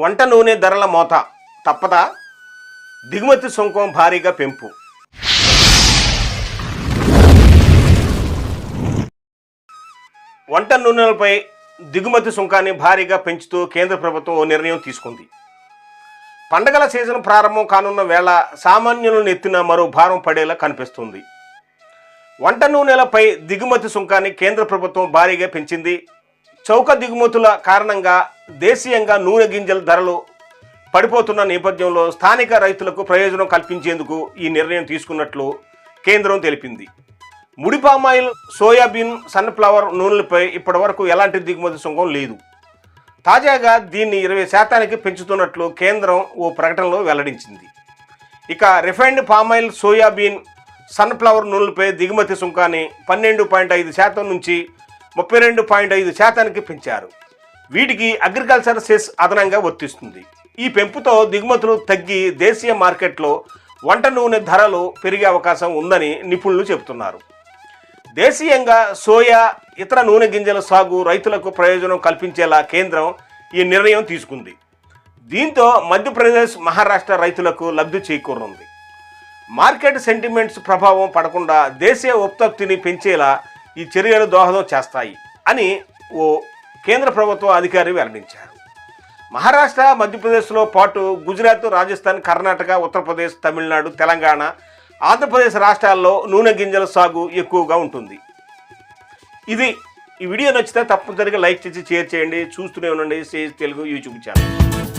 వంట నూనె ధరల మోత. తప్పదా? దిగుమతి సుంకం భారీగా పెంపు. వంట నూనెలపై దిగుమతి సుంకాన్ని భారీగా పెంచుతూ కేంద్ర ప్రభుత్వం ఓ నిర్ణయం తీసుకుంది. పండగల సీజన్ ప్రారంభం కానున్న వేళ సామాన్యులను ఎత్తిన మరో భారం పడేలా కనిపిస్తుంది. వంట నూనెలపై దిగుమతి సుంకాన్ని కేంద్ర ప్రభుత్వం భారీగా పెంచింది చౌక దిగుమతుల కారణంగా దేశీయంగా నూనె గింజల ధరలు పడిపోతున్న నేపథ్యంలో స్థానిక రైతులకు ప్రయోజనం కల్పించేందుకు ఈ నిర్ణయం తీసుకున్నట్లు కేంద్రం తెలిపింది. ముడి పామాయిల్ సోయాబీన్ సన్ఫ్లవర్ నూనెలపై ఇప్పటివరకు ఎలాంటి దిగుమతి సుంకం లేదు. తాజాగా దీన్ని ఇరవై శాతానికి పెంచుతున్నట్లు కేంద్రం ఓ ప్రకటనలో వెల్లడించింది. ఇక refined palm oil soybean sunflower నూనెలపై దిగుమతి సుంకాన్ని పన్నెండు పాయింట్ ఐదు శాతం నుంచి ముప్పై రెండు పాయింట్ ఐదు శాతానికి పెంచారు. వీటికి అగ్రికల్చర్ సెస్ అదనంగా వర్తిస్తుంది. ఈ పెంపుతో దిగుమతులు తగ్గి దేశీయ మార్కెట్లో వంట నూనె ధరలు పెరిగే అవకాశం ఉందని నిపుణులు చెబుతున్నారు. దేశీయంగా సోయా ఇతర నూనె గింజల సాగు రైతులకు ప్రయోజనం కల్పించేలా కేంద్రం ఈ నిర్ణయం తీసుకుంది. దీంతో మధ్యప్రదేశ్ మహారాష్ట్ర రైతులకు లబ్ధి చేకూరనుంది. మార్కెట్ సెంటిమెంట్స్ ప్రభావం పడకుండా దేశీయ ఉత్పత్తిని పెంచేలా ఈ చర్యలు దోహదం చేస్తాయి అని ఓ కేంద్ర ప్రభుత్వ అధికారి వెల్లడించారు. మహారాష్ట్ర మధ్యప్రదేశ్లో పాటు గుజరాత్ రాజస్థాన్ కర్ణాటక ఉత్తరప్రదేశ్ తమిళనాడు తెలంగాణ ఆంధ్రప్రదేశ్ రాష్ట్రాల్లో నూనె గింజల సాగు ఎక్కువగా ఉంటుంది. ఇది ఈ వీడియో నచ్చితే తప్పనిసరిగా లైక్ చేసి షేర్ చేయండి. చూస్తూనే ఉండండి. Sage Telugu YouTube channel.